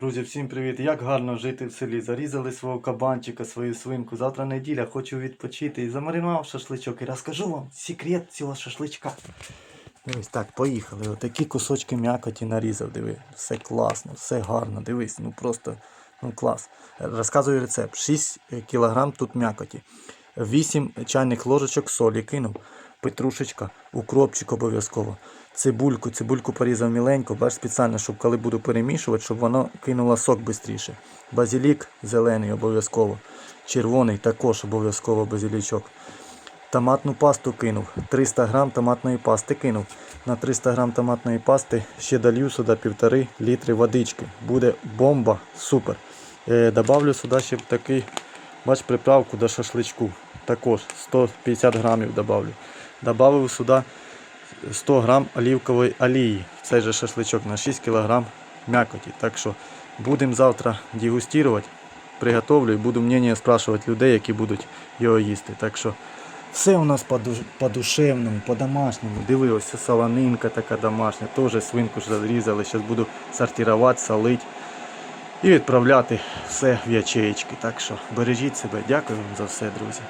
Друзі, всім привіт! Як гарно жити в селі. Зарізали свого кабанчика, свою свинку. Завтра неділя, хочу відпочити і замаринував шашличок. І розкажу вам секрет цього шашличка. Дивись, так, поїхали. Отакі кусочки м'якоті нарізав, диви. Все класно, все гарно, дивись, ну просто ну клас. Розказую рецепт. 6 кг тут м'якоті. 8 чайних ложечок солі кинув. Петрушечка, укропчик обов'язково. Цибульку, цибульку порізав міленько, бач спеціально, щоб коли буду перемішувати, щоб воно кинуло сок швидше. Базилік зелений обов'язково. Червоний також обов'язково базилічок. Томатну пасту кинув. 300 грам томатної пасти кинув. На 300 грам томатної пасти ще долью сюди півтори літри водички. Буде бомба, супер. Е, добавлю сюди ще такий, бач, приправку до шашличку. Також 150 грамів добавлю. Добавив сюди 100 грам олівкової олії. Цей же шашличок на 6 кг м'якоті. Так що будемо завтра дегустувати. Приготовлю і буду мнення спрашувати людей, які будуть його їсти. Так що все у нас по-душ- по-душевному, по-домашньому. Диви, ось така домашня. Теж свинку ж зарізали. Зараз буду сортувати, солити і відправляти все в ячеєчки. Так що бережіть себе. Дякую вам за все, друзі.